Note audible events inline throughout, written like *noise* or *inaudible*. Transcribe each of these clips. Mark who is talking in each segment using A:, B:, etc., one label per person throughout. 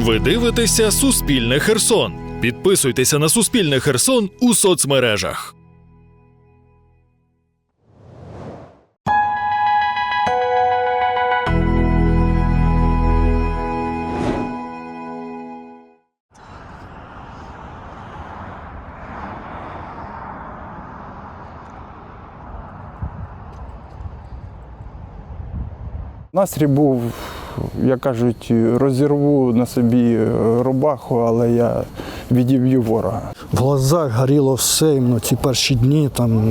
A: Ви дивитеся Суспільне Херсон. Підписуйтеся на Суспільне Херсон у соцмережах.
B: Настрій був, як кажуть, розірву на собі рубаху, але я відіб'ю ворога.
C: В глазах горіло все, іменно ці перші дні, там,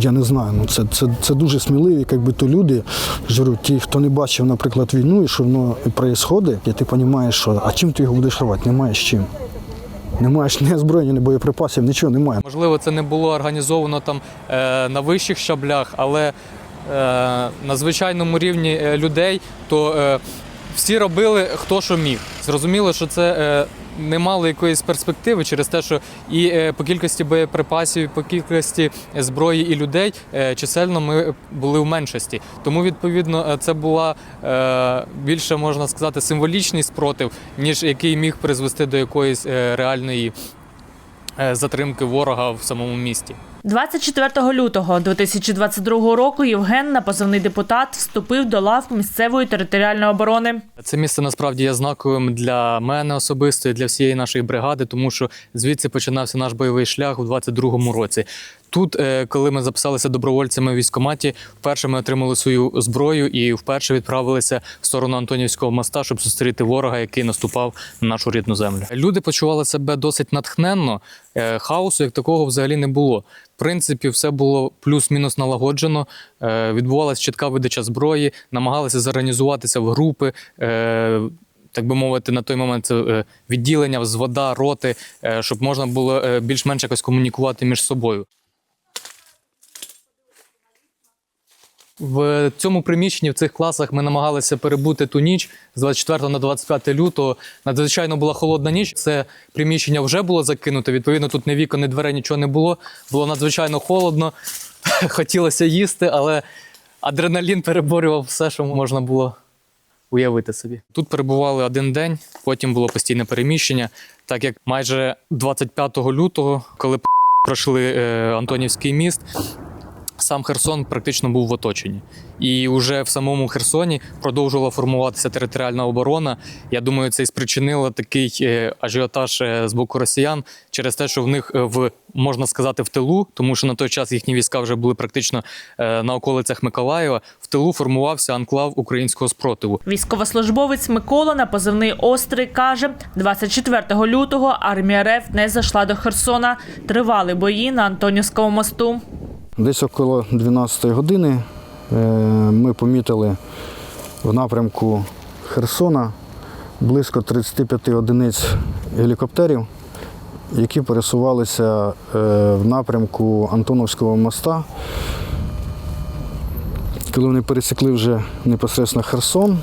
C: я не знаю, ну це, це, це дуже сміливі, якби то люди. Я ті, хто не бачив, наприклад, війну і що воно відбувається, і ти розумієш, що а чим ти його будеш рвати? Немає з чим. Не маєш ні озброєння, ні боєприпасів, нічого немає.
D: Можливо, це не було організовано там е, на вищих щаблях, але е, на звичайному рівні е, людей, то е, всі робили хто що міг. Зрозуміло, що це е, не мало якоїсь перспективи через те, що і е, по кількості боєприпасів, і по кількості зброї і людей е, чисельно ми були в меншості. Тому, відповідно, е, це була е, більше можна сказати символічний спротив, ніж який міг призвести до якоїсь е, реальної е, затримки ворога в самому місті.
E: 24 лютого 2022 року Євген на позивний депутат вступив до лав місцевої територіальної оборони.
D: Це місце насправді є знаковим для мене особисто і для всієї нашої бригади, тому що звідси починався наш бойовий шлях у 22-му році. Тут, е, коли ми записалися добровольцями в військкоматі, вперше ми отримали свою зброю і вперше відправилися в сторону Антонівського моста, щоб зустріти ворога, який наступав на нашу рідну землю. Люди почували себе досить натхненно. е, Хаосу як такого взагалі не було. В принципі, все було плюс-мінус налагоджено. е, Відбувалася чітка видача зброї, намагалися зорганізуватися в групи. Так би мовити, на той момент відділення, взвода, роти, щоб можна було більш-менш якось комунікувати між собою. В цьому приміщенні, в цих класах, ми намагалися перебути ту ніч з 24 на 25 лютого. Надзвичайно була холодна ніч. Це приміщення вже було закинуте. Відповідно, тут ні вікон, ні дверей, нічого не було. Було надзвичайно холодно. *laughs* Хотілося їсти, але адреналін переборював все, що можна було уявити собі. Тут перебували один день, потім було постійне переміщення, так як майже 25 лютого, коли *laughs* пройшли е, Антонівський міст, сам Херсон практично був в оточенні. І вже в самому Херсоні продовжувала формуватися територіальна оборона. Я думаю, це і спричинило такий е, ажіотаж е, з боку росіян через те, що в них е, в можна сказати в тилу, тому що на той час їхні війська вже були практично на околицях Миколаєва. В тилу формувався анклав українського спротиву.
E: Військовослужбовець Микола на позивний Острий каже, 24 лютого армія РФ не зайшла до Херсона. Тривали бої на Антонівському мосту.
C: Десь около 12 години е, ми помітили в напрямку Херсона близько 35 одиниць гелікоптерів, які пересувалися е, в напрямку Антоновського моста. Коли вони пересікли вже непосередньо Херсон,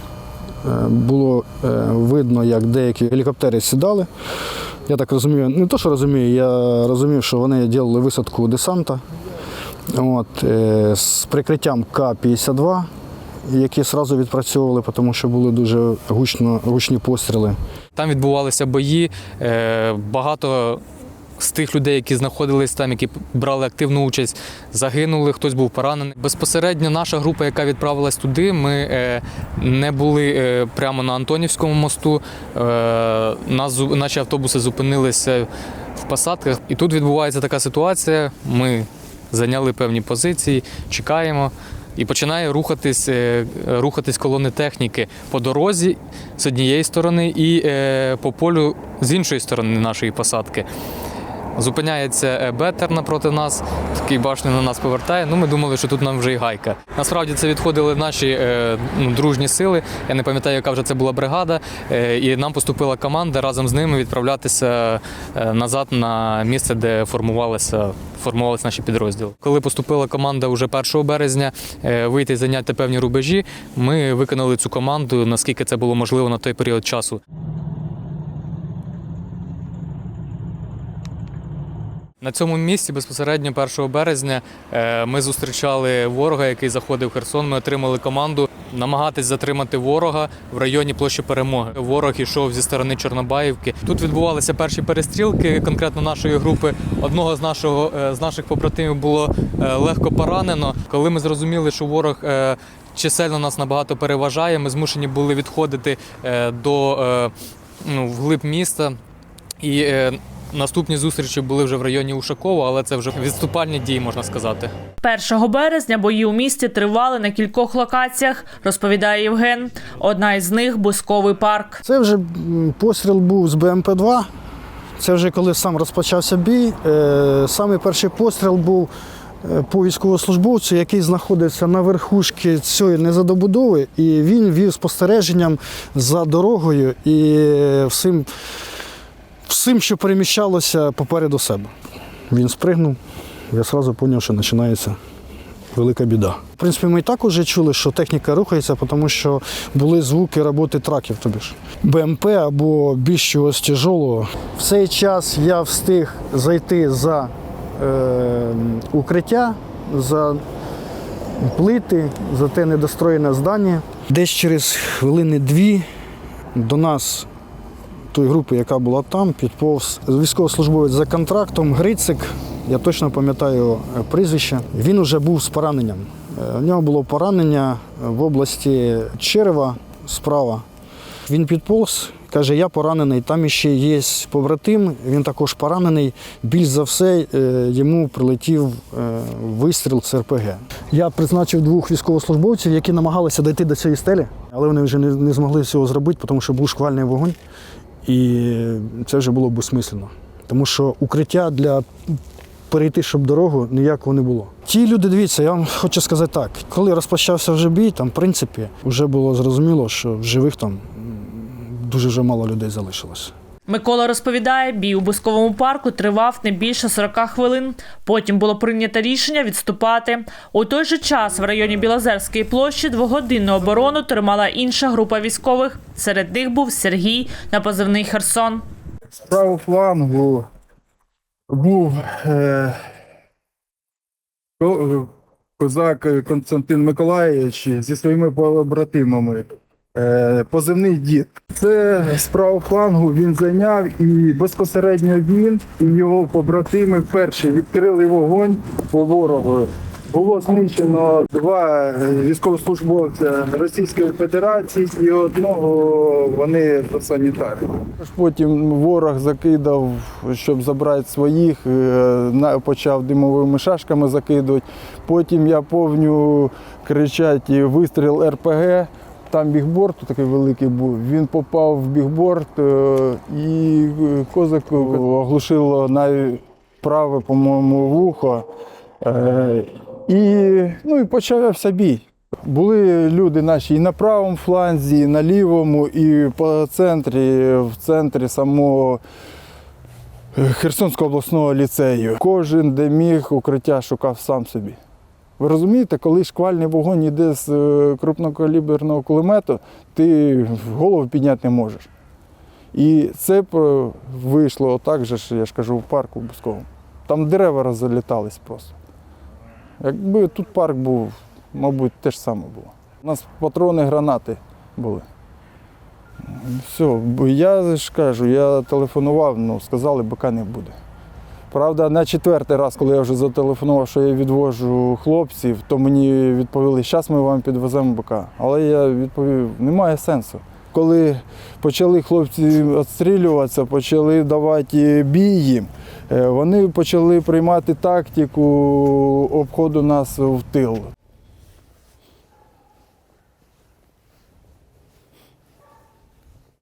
C: е, було видно, як деякі гелікоптери сідали. Я так розумію, не то, що розумію, я розумів, що вони робили висадку десанта. От, е, з прикриттям К-52, які одразу відпрацьовували, тому що були дуже гучно, гучні постріли.
D: Там відбувалися бої. е, Багато з тих людей, які знаходились там, які брали активну участь, загинули, хтось був поранений. Безпосередньо наша група, яка відправилась туди, ми е, не були прямо на Антонівському мосту. Нас, наші автобуси зупинилися в посадках. І тут відбувається така ситуація. Ми зайняли певні позиції, чекаємо. І починає рухатись, е, рухатись колони техніки по дорозі з однієї сторони і е, по полю з іншої сторони нашої посадки. Зупиняється е, бетер напроти нас, такий башню на нас повертає. Ну, ми думали, що тут нам вже і гайка. Насправді це відходили наші е, ну, дружні сили. Я не пам'ятаю, яка вже це була бригада. Е, і нам поступила команда разом з ними відправлятися е, назад на місце, де формувалися. Формувалися наші підрозділи. Коли поступила команда вже 1 березня е, вийти і зайняти певні рубежі, ми виконали цю команду, наскільки це було можливо на той період часу. На цьому місці безпосередньо 1 березня е, ми зустрічали ворога, який заходив в Херсон. Ми отримали команду намагатись затримати ворога в районі площі перемоги. Ворог ішов зі сторони Чорнобаївки. Тут відбувалися перші перестрілки, конкретно нашої групи. Одного з нашого е, з наших побратимів було е, легко поранено. Коли ми зрозуміли, що ворог чисельно нас набагато переважає, ми змушені були відходити до ну, вглиб міста. І наступні зустрічі були вже в районі Ушакова, але це вже відступальні дії, можна сказати.
E: 1 березня бої у місті тривали на кількох локаціях, розповідає Євген. Одна із них Бусковий парк.
C: Це вже постріл був з БМП-2. Це вже коли сам розпочався бій. Е, Самий перший постріл був е, по військовослужбовцю, який знаходиться на верхушці цієї незадобудови, і він вів спостереженням за дорогою і е, всім, всім що переміщалося попереду себе. Він спригнув, я одразу зрозумів, що починається велика біда. В принципі, ми і так вже чули, що техніка рухається, тому що були звуки роботи траків, тобі ж БМП або більш чогось тяжелого. В цей час я встиг зайти за е, укриття, за плити, за те недостроєне здання. Десь через хвилини дві до нас тої групи, яка була там, підповз військовослужбовець за контрактом Грицик. Я точно пам'ятаю е, прізвище. Він вже був з пораненням. Е, У нього було поранення в області черева справа. Він підповз, каже, я поранений. Там іще є побратим, він також поранений. Більш за все е, йому прилетів е, вистріл з РПГ. Я призначив двох військовослужбовців, які намагалися дійти до цієї стелі, але вони вже не змогли цього зробити, тому що був шквальний вогонь. І це вже було безсмислено. Тому що укриття для перейти, щоб дорогу, ніякого не було. Ті люди, дивіться, я вам хочу сказати так, коли розпочався вже бій, там, в принципі, вже було зрозуміло, що в живих там дуже вже мало людей залишилось.
E: Микола розповідає, бій у Бусковому парку тривав не більше 40 хвилин. Потім було прийнято рішення відступати. У той же час в районі Білозерської площі двогодинну оборону тримала інша група військових. Серед них був Сергій на позивний Херсон.
B: З правого флангу був е, козак Константин Миколаївич зі своїми побратимами. Е, позивний дід. Це з правого флангу він зайняв і безпосередньо він і його побратими перші відкрили вогонь по ворогу. Було знищено два е, військовослужбовця Російської Федерації і одного вони санітари. Потім ворог закидав, щоб забрати своїх, е, почав димовими шашками закидувати. Потім я повню кричать вистріл РПГ. Там бігборд такий великий був. Він попав в бігборд е, і е, козак оглушило праве, по-моєму, вухо. Е, І, ну, і почався бій. Були люди наші і на правому фланзі, і на лівому, і по центрі, в центрі самого Херсонського обласного ліцею. Кожен, де міг, укриття шукав сам собі. Ви розумієте, коли шквальний вогонь йде з е, крупнокаліберного кулемету, ти голову підняти не можеш. І це вийшло отак же я ж кажу, в парку Бусковому. Там дерева розлітались просто. Якби тут парк був, мабуть, те ж саме було. У нас патрони, гранати були. Все, я ж кажу, я телефонував, ну, сказали, БК не буде. Правда, на четвертий раз, коли я вже зателефонував, що я відвожу хлопців, то мені відповіли, зараз ми вам підвеземо БК. Але я відповів, немає сенсу. Коли почали хлопці відстрілюватися, почали давати бій е, вони почали приймати тактику обходу нас в тил.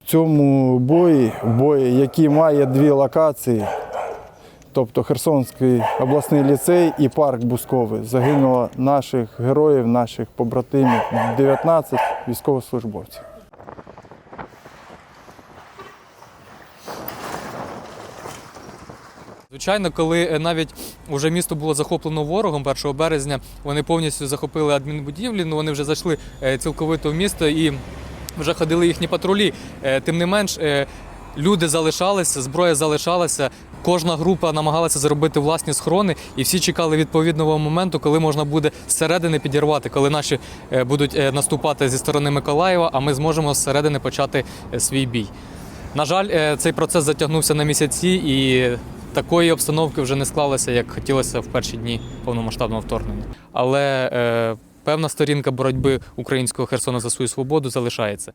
B: В цьому бої, бої, який має дві локації, тобто Херсонський обласний ліцей і парк Бусковий, загинуло наших героїв, наших побратимів, 19 військовослужбовців.
D: Звичайно, коли е, навіть вже місто було захоплено ворогом 1 березня, вони повністю захопили адмінбудівлі, ну вони вже зайшли е, цілковито в місто і вже ходили їхні патрулі. Е, Тим не менш, люди залишалися, зброя залишалася. Кожна група намагалася зробити власні схорони, і всі чекали відповідного моменту, коли можна буде зсередини підірвати, коли наші е, будуть е, наступати зі сторони Миколаєва, а ми зможемо зсередини почати е, свій бій. На жаль, цей процес затягнувся на місяці, і такої обстановки вже не склалося, як хотілося в перші дні повномасштабного вторгнення. Але е, певна сторінка боротьби українського Херсона за свою свободу залишається.